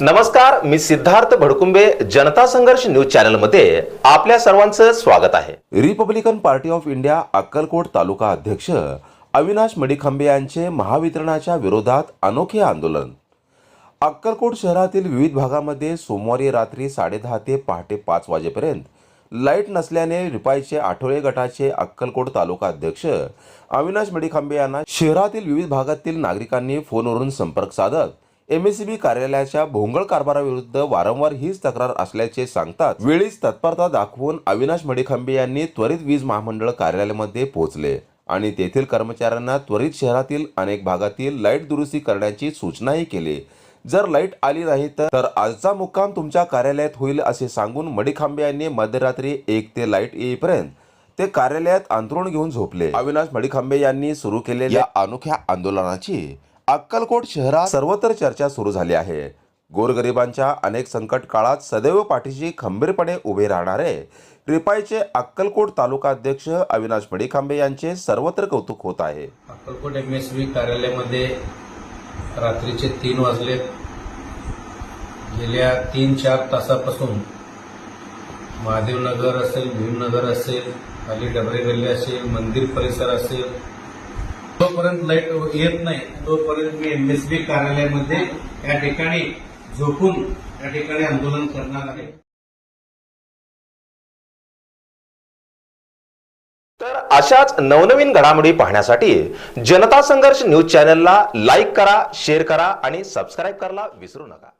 नमस्कार मी सिद्धार्थ भडकुंबे जनता संघर्ष न्यूज चॅनलमध्ये आपल्या सर्वांचं स्वागत आहे. Republican Party of India Akkalkot taluka अध्यक्ष अविनाश मडिखंबे यांचे महावितरणाच्या विरोधात अनोखे आंदोलन. अक्कलकोट शहरातील विविध भागामध्ये सोमवारी रात्री साडेदहा ते पहाटे पाच वाजेपर्यंत लाइट नसल्याने रिपाईचे आठवळे गटाचे अक्कलकोट तालुका अध्यक्ष अविनाश मडिखांबे यांना शहरातील विविध भागातील नागरिकांनी फोनवरून संपर्क साधत एमएससीबी कार्यालयाच्या भोंगळ कारभाराविरुद्ध वारंवार हीच तक्रार असल्याचे सांगतात वेळीच तत्परता दाखवून अविनाश मडिखंबे यांनी त्वरित वीज महामंडळ कार्यालयामध्ये पोहोचले आणि तेथील कर्मचाऱ्यांना त्वरित शहरातील अनेक भागातील लाइट दुरुस्ती करण्याची सूचनाही केली. जर लाइट आली नाही तर तर आजचा मुक्काम तुमच्या कार्यालयात होईल असे सांगून मडिखांबे यांनी मध्यरात्री एक ते लाइट येईपर्यंत ते कार्यालयात अंतरुण घेऊन झोपले. अविनाश मडिखांबे यांनी सुरू केलेल्या अनोख्या आंदोलनाची अक्कलकोट शहरात सर्वत्र चर्चा सुरू झाली आहे. गोरगरिबांच्या अनेक संकट काळात सदैव पाठीशी खंबीरपणे उभे राहणारे रिपाईचे अक्कलकोट तालुका अध्यक्ष अविनाश मडिखांबे यांचे सर्वत्र कौतुक होत आहे. अक्कलकोट एम एस बी कार्यालयामध्ये रात्रीचे तीन वाजले गेल्या तीन चार तासापासून महादेवनगर असेल भीमनगर असेल खाली डबरे गल्ली असेल मंदिर परिसर असेल जोपर्यंत लाइट येत नाही तोपर्यंत मी एमएसबी कार्यालयामध्ये या ठिकाणी झोपून या ठिकाणी आंदोलन करणार आहे. तर अशाच नवनवीन घडामोडी पाहण्यासाठी जनता संघर्ष न्यूज चॅनलला लाईक करा शेअर करा आणि सबस्क्राईब करायला विसरू नका.